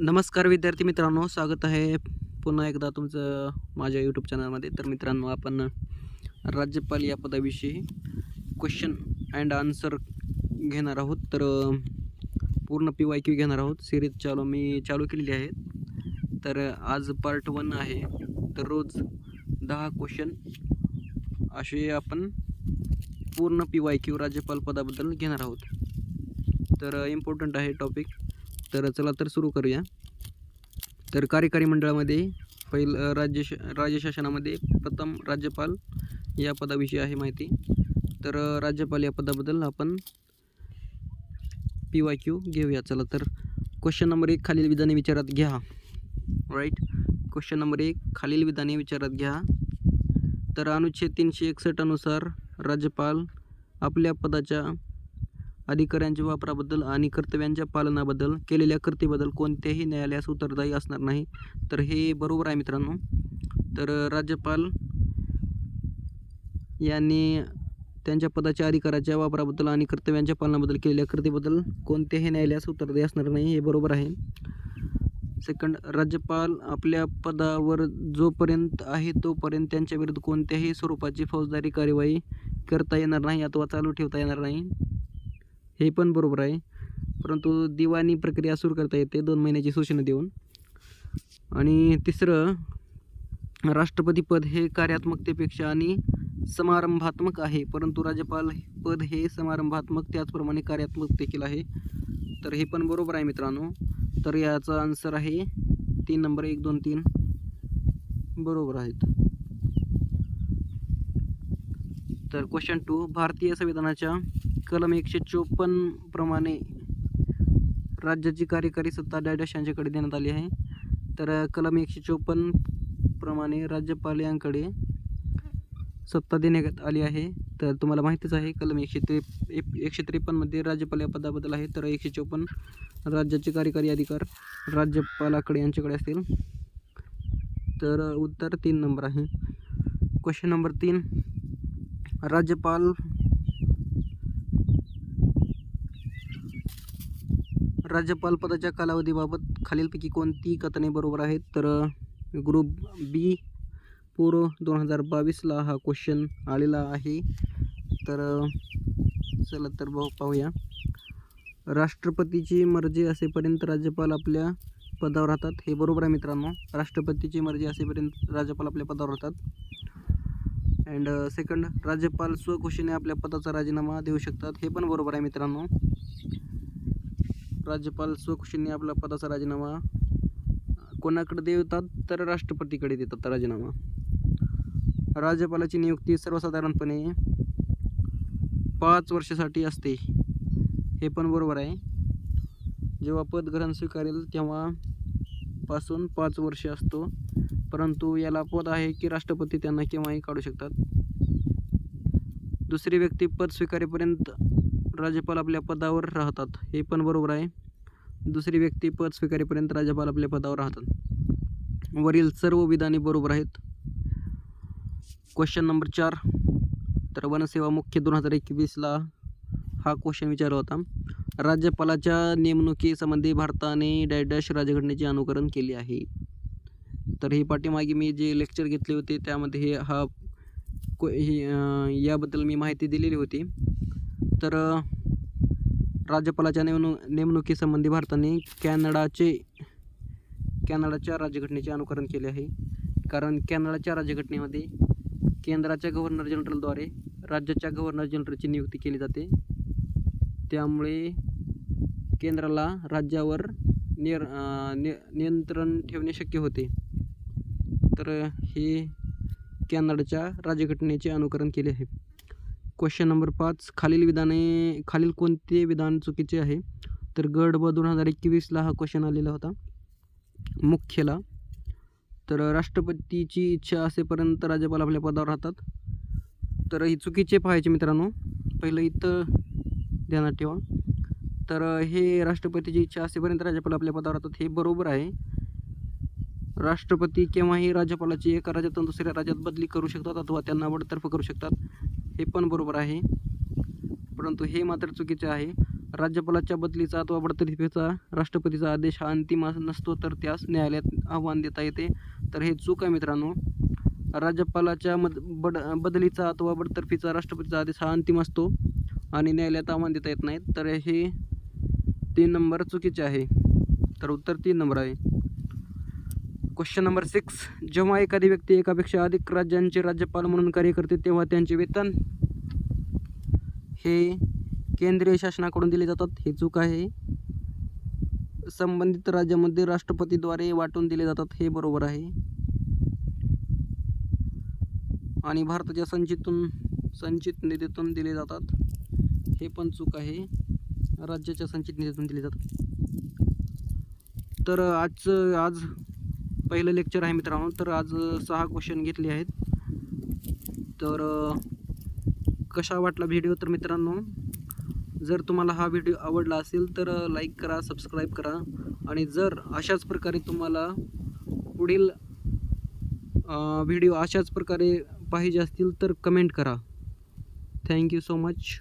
नमस्कार विद्यार्थी मित्रांनो स्वागत आहे पुन्हा एकदा तुमचं माझ्या यूट्यूब चॅनलमध्ये तर मित्रांनो आपण राज्यपाल या पदाविषयी क्वेश्चन अँड आन्सर घेणार आहोत. तर पूर्ण पी वाय क्यू घेणार आहोत. सिरीज चालू मी चालू केलेली आहे. तर आज पार्ट वन आहे. तर रोज दहा क्वेश्चन असे आपण पूर्ण पी वाय क्यू राज्यपाल पदाबद्दल घेणार आहोत. तर इम्पॉर्टंट आहे टॉपिक तर चला तर सुरू करूया. तर कार्यकारी मंडळामध्ये पहिलं राज्य राज्यशासनामध्ये राज्य शासनामध्ये प्रथम राज्यपाल या पदाविषयी आहे माहिती. तर राज्यपाल या पदाबद्दल आपण पी वाय क्यू घेऊया. चला तर क्वेश्चन नंबर एक खालील विधाने विचारात घ्या. राईट क्वेश्चन नंबर एक खालील विधाने विचारात घ्या. तर अनुच्छेद तीनशे एकसष्ट अनुसार राज्यपाल आपल्या पदाच्या अधिकाऱ्यांच्या वापराबद्दल आणि कर्तव्यांच्या पालनाबद्दल केलेल्या कृतीबद्दल कोणत्याही न्यायालयास उत्तरदायी असणार नाही. तर हे बरोबर आहे मित्रांनो. तर राज्यपाल यांनी त्यांच्या पदाच्या अधिकाराच्या वापराबद्दल आणि कर्तव्यांच्या पालनाबद्दल केलेल्या कृतीबद्दल कोणत्याही न्यायालयास उत्तरदायी असणार नाही हे बरोबर आहे. सेकंड राज्यपाल आपल्या पदावर जोपर्यंत आहे तोपर्यंत त्यांच्या विरुद्ध कोणत्याही स्वरूपाची फौजदारी कार्यवाही करता येणार नाही अथवा चालू ठेवता येणार नाही. हे पण बरोबर आहे. परंतु दिवाणी प्रक्रिया सुरू करता येते दोन महिन्याची सूचना देऊन. आणि तिसरं राष्ट्रपती पद हे कार्यात्मकतेपेक्षा आणि समारंभात्मक आहे. परंतु राज्यपाल पद हे समारंभात्मक त्याचप्रमाणे कार्यात्मक देखील आहे. तर हे पण बरोबर आहे मित्रांनो. तर याचा आन्सर आहे तीन नंबर एक दोन तीन. बरोबर आहेत. तर क्वेश्चन टू भारतीय संविधानाच्या कलम एकशे चोपन्न प्रमाणे राज्याची कार्यकारी सत्ता डॅडॅश यांच्याकडे देण्यात आली आहे. तर कलम एकशे चोपन्न प्रमाणे राज्यपाल यांकडे सत्ता देण्यात आली आहे. तर तुम्हाला माहितीच आहे कलम एकशे त्रे एक- एकशे त्रेपन्नमध्ये राज्यपाल या पदाबद्दल आहे तर एकशे चोपन्न राज्याचे कार्यकारी अधिकार राज्यपालाकडे यांच्याकडे असतील. तर उत्तर तीन नंबर आहे. क्वेश्चन नंबर तीन. राज्यपाल राज्यपाल पदाच्या कालावधीबाबत खालीलपैकी कोणती कथने बरोबर आहेत? तर ग्रुप बी. पूर्व दोन हजार बावीसला हा क्वेश्चन आलेला आहे. तर चला तर पाहूया. राष्ट्रपतीची मर्जी असेपर्यंत राज्यपाल आपल्या पदावर राहतात. हे बरोबर आहे मित्रांनो. राष्ट्रपतीची मर्जी असेपर्यंत राज्यपाल आपल्या पदावर राहतात. अँड सेकंड uh, राज्यपाल स्वखुशीने आपल्या पदाचा राजीनामा देऊ शकतात. हे पण बरोबर आहे मित्रांनो. राज्यपाल स्वखुशीने आपला पदाचा राजीनामा कोणाकडे देतात तर राष्ट्रपतीकडे देतात राजीनामा. राज्यपालाची नियुक्ती सर्वसाधारणपणे पाच वर्षासाठी असते. हे पण बरोबर आहे. जेव्हा पदग्रहण स्वीकारेल तेव्हा पासून पाच वर्ष असतो. परंतु याला पद आहे की राष्ट्रपती त्यांना केव्हाही काढू शकतात. दुसरी व्यक्ती पद स्वीकारेपर्यंत राज्यपाल आपल्या पदावर राहतात. हे पण बरोबर आहे. दुसरी व्यक्ती पद स्वीकारेपर्यंत राज्यपाल आपल्या पदावर राहतात. वरील सर्व विधाने बरोबर आहेत. क्वेश्चन नंबर चार. तर वनसेवा मुख्य दोन हजार एकवीसला हा क्वेश्चन विचारला होता. राज्यपालाच्या नेमणुकीसंबंधी भारताने डायडॅश राजघटनेचे अनुकरण केले आहे. तर हे पाठीमागे मी जे लेक्चर घेतले होते त्यामध्ये हे हा को हे याबद्दल मी माहिती दिलेली होती. तर राज्यपालाच्या नेमणू नेमणुकीसंबंधी भारताने कॅनडाचे कॅनडाच्या राज्यघटनेचे अनुकरण केले आहे. कारण कॅनडाच्या राज्यघटनेमध्ये केंद्राच्या गव्हर्नर जनरलद्वारे राज्याच्या गव्हर्नर जनरलची नियुक्ती केली जाते. त्यामुळे केंद्राला राज्यावर निर नियंत्रण ठेवणे शक्य होते. तर हे कॅनडाच्या राज्यघटनेचे अनुकरण केले आहे. क्वेश्चन नंबर पाच. खालील विधाने खालील कोणते विधान चुकीचे आहे? तर गड ब दोन हजार एकवीसला हा क्वेश्चन आलेला होता. मुख्यला. तर राष्ट्रपतीची इच्छा असेपर्यंत राज्यपाल आपल्या पदावर राहतात. तर ही चुकीचे पाहायचे मित्रांनो. पहिलं इथं ध्यानात ठेवा. तर हे राष्ट्रपतीची इच्छा असेपर्यंत राज्यपाल आपल्या पदावर राहतात हे बरोबर आहे. राष्ट्रपती केव्हाही राज्यपालाची एका राज्यातून दुसऱ्या राज्यात बदली करू शकतात अथवा त्यांना बडतर्फ करू शकतात हे पण बरोबर आहे. परंतु हे मात्र चुकीचे आहे. राज्यपालाच्या बदलीचा अथवा बडतर्फीचा राष्ट्रपतीचा आदेश हा अंतिम नसतो तर त्यास न्यायालयात आव्हान देता येते. तर हे चूक आहे मित्रांनो. राज्यपालाच्या मद बड बदलीचा अथवा बडतर्फीचा राष्ट्रपतीचा आदेश हा अंतिम असतो आणि न्यायालयात आव्हान देता येत नाही तर हे तीन नंबर चुकीचे आहे. तर उत्तर तीन नंबर आहे. क्वेश्चन नंबर सिक्स जेव्हा एखादी व्यक्ती एकापेक्षा अधिक राज्यांचे राज्यपाल म्हणून कार्य करते तेव्हा त्यांचे वेतन हे केंद्रीय शासनाकडून दिले जातात. हे चूक आहे. संबंधित राज्यामध्ये राष्ट्रपतीद्वारे वाटून दिले जातात. हे बरोबर आहे. आणि भारताच्या संचितून संचित निधीतून दिले जातात. हे पण चूक आहे. राज्याच्या संचित निधीतून दिले जातात. तर आजचं आज पहिलं लेक्चर आहे मित्रांनो. तर आज सहा क्वेश्चन घेतले आहेत. तर कशा वाटला व्हिडिओ तर मित्रांनो जर तुम्हाला हा व्हिडिओ आवडला असेल तर लाईक करा सबस्क्राईब करा. आणि जर अशाच प्रकारे तुम्हाला पुढील व्हिडिओ अशाच प्रकारे पाहिजे असतील तर कमेंट करा. Thank you so much